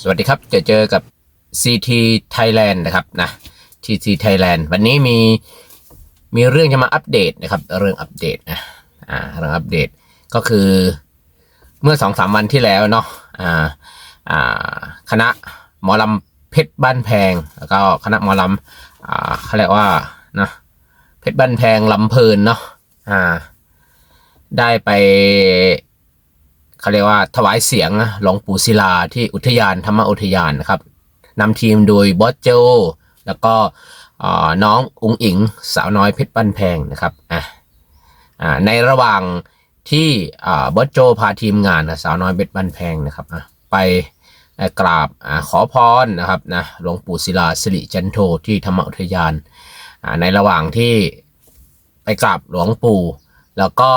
สวัสดีครับจอเจอกับ CT Thailand นะครับนะ TT Thailand วันนี้มีมีเรื่องจะมาอัปเดตนะครับ เรื่องอัปเดตนะอ่าเรื่องอัปเดตก็คือเมื่อสองสามวันที่แล้วเนาะอ่าอ่าคณะหมอลำเพชรบ้านแพง แล้วก็คณะหมอลำอ่าเขาเรียกว่านะเพชรบ้านแพงลำเพลินเนาะอ่าได้ไป เขาเรียกว่าถวายเสียงหลวงปู่ศิลาที่อุทยานธรรมอุทยานนะครับนำทีมโดยบอสโจ แล้วก็น้องอุงอิงสาวน้อยเพชรบ้านแพงนะครับอะอ่าในระหว่างที่บอสโจพาทีมงานสาวน้อยเพชรบ้านแพงนะครับไปกราบอขอพรนะครับนะหลวงปู่ศิลาสิริจันโทที่ธรรมอุทยาน ในระหว่างที่ไปกราบหลวงปู่ แล้วก็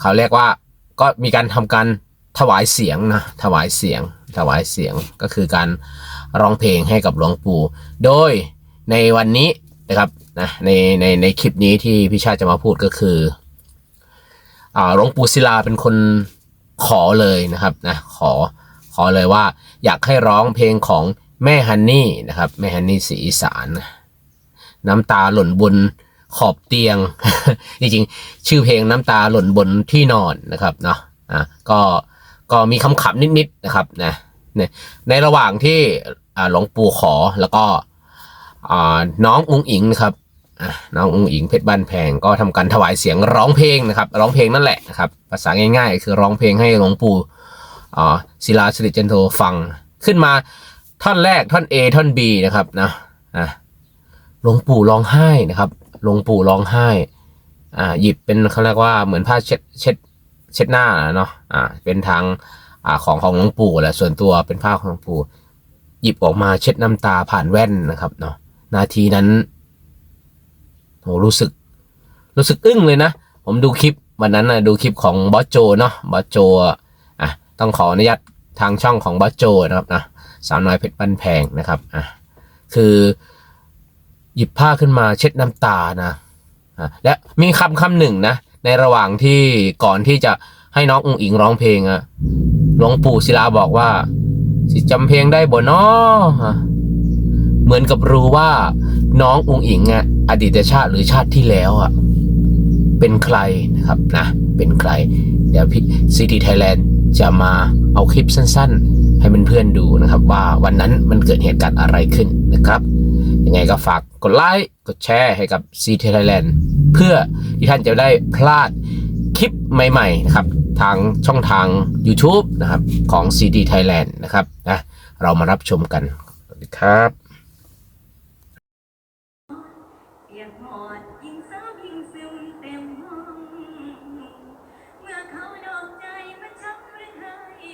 เขาเรียกว่า ก็มีการทำการถวายเสียงนะถวายเสียง ถวายเสียงก็คือการร้องเพลงให้กับหลวงปู่ โดยในวันนี้นะครับนะในในในคลิปนี้ที่พี่ชาติจะมาพูดก็คืออ่าหลวงปู่ศิลาเป็นคนขอเลยนะครับนะขอขอเลยว่าอยากให้ร้องเพลงของแม่ฮันนี่นะครับแม่ฮันนี่สีอีสาน น้ำตาหล่นบน ขอบเตียง จริงๆ ชื่อเพลงน้ำตาหล่นบนที่นอนนะครับเนาะอะก็ก็มีคำขำนิดๆนะครับนะในระหว่างที่หลวงปู่ขอแล้วก็อ่าน้องอุงอิงนะครับอะน้องอุงอิงเพชรบ้านแพงก็ทำการถวายเสียงร้องเพลงนะครับ ร้องเพลงนั่นแหละนะครับ ภาษาง่ายๆ คือร้องเพลงให้หลวงปู่อ่าศิลาสิริจันโทฟังขึ้นมาท่อนแรกท่อน A ท่อน B นะครับนะอะหลวงปู่ร้องไห้นะครับ หลวงปู่ร้องไห้ อ่า หยิบเป็นเขาเรียกว่าเหมือนผ้าเช็ดเช็ดเช็ดหน้าเนาะ อ่า เป็นทางอ่าของของหลวงปู่แหละส่วนตัวเป็นผ้าของหลวงปู่ หยิบออกมาเช็ดน้ำตาผ่านแว่นนะครับเนาะ นาทีนั้นโหรู้สึก รู้สึกอึ้งเลยนะ ผมดูคลิปวันนั้นนะดูคลิปของบอสโจเนาะ บอสโจ อะ ต้องขออนุญาตทางช่องของบอสโจนะครับนะ สาวน้อยเพชรบ้านแพงนะครับ อะ คือ หยิบผ้าขึ้นมาเช็ดน้ำตานะอะและมีคำคำหนึ่งนะ ในระหว่างที่ก่อนที่จะให้น้องอุงอิงร้องเพลงอะหลวงปู่ศิลาบอกว่า สิจำเพลงได้บ่นออะเหมือนกับรู้ว่า น้องอุงอิงอะอดีตชาติหรือชาติที่แล้วอะเป็นใครนะครับนะ เป็นใคร เดี๋ยวพี่ซีทีไทยแลนด์จะมาเอาคลิปสั้น ๆ ให้เเพื่อนๆดูนะครับ ว่าวันนั้นมันเกิดเหตุการณ์อะไรขึ้นนะครับ ยังไงก็ฝากกดไลค์กดแชร์ให้กับ c ีไทยแลนด์เพื่อที่ท่านจะได้พลาดคลิปใหม่ๆนะครับทางช่องทาง YouTube นะครับของดีไทยแลนด์นะครับนะเรามารับชมกันสวัสดีครับเ